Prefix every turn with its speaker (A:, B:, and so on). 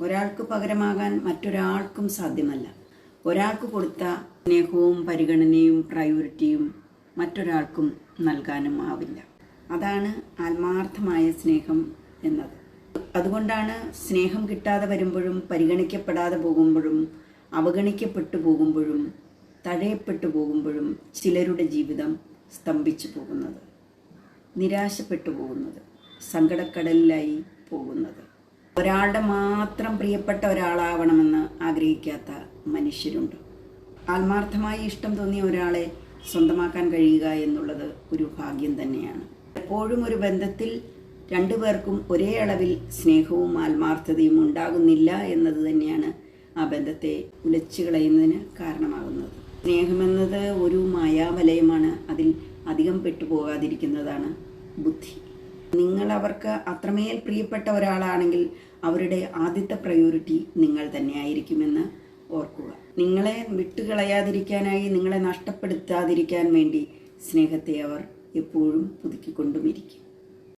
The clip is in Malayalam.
A: ഒരാൾക്ക് പകരമാകാൻ മറ്റൊരാൾക്കും സാധ്യമല്ല. ഒരാൾക്ക് കൊടുത്ത സ്നേഹവും പരിഗണനയും പ്രയോറിറ്റിയും മറ്റൊരാൾക്കും നൽകാനും ആവില്ല. അതാണ് ആത്മാർത്ഥമായ സ്നേഹം എന്നത്. അതുകൊണ്ടാണ് സ്നേഹം കിട്ടാതെ വരുമ്പോഴും പരിഗണിക്കപ്പെടാതെ പോകുമ്പോഴും അവഗണിക്കപ്പെട്ടു പോകുമ്പോഴും തഴയപ്പെട്ടു പോകുമ്പോഴും ചിലരുടെ ജീവിതം സ്തംഭിച്ചു പോകുന്നത് നിരാശപ്പെട്ടു പോകുന്നത് സങ്കടക്കടലിലായി പോകുന്നത്. ഒരാളുടെ മാത്രം പ്രിയപ്പെട്ട ഒരാളാവണമെന്ന് ആഗ്രഹിക്കാത്ത മനുഷ്യരുണ്ട്. ആത്മാർത്ഥമായി ഇഷ്ടം തോന്നിയ ഒരാളെ സ്വന്തമാക്കാൻ കഴിയുക എന്നുള്ളത് ഒരു ഭാഗ്യം തന്നെയാണ്. എപ്പോഴും ഒരു ബന്ധത്തിൽ രണ്ടു പേർക്കും ഒരേ അളവിൽ സ്നേഹവും ആത്മാർത്ഥതയും ഉണ്ടാകുന്നില്ല എന്നത് തന്നെയാണ് ആ ബന്ധത്തെ ഉലച്ചു കളയുന്നതിന് കാരണമാകുന്നത്. സ്നേഹമെന്നത് ഒരു മായാവലയമാണ് അതിൽ അധികം പെട്ടുപോകാതിരിക്കുന്നതാണ് ബുദ്ധി. നിങ്ങൾ അവർക്ക് അത്രമേൽ പ്രിയപ്പെട്ട ഒരാളാണെങ്കിൽ അവരുടെ ആദ്യത്തെ പ്രയോറിറ്റി നിങ്ങൾ തന്നെയായിരിക്കുമെന്ന് ഓർക്കുക. നിങ്ങളെ വിട്ടുകളയാതിരിക്കാനായി നിങ്ങളെ നഷ്ടപ്പെടുത്താതിരിക്കാൻ വേണ്ടി സ്നേഹത്തെ അവർ എപ്പോഴും പുതുക്കിക്കൊണ്ടുമിരിക്കും.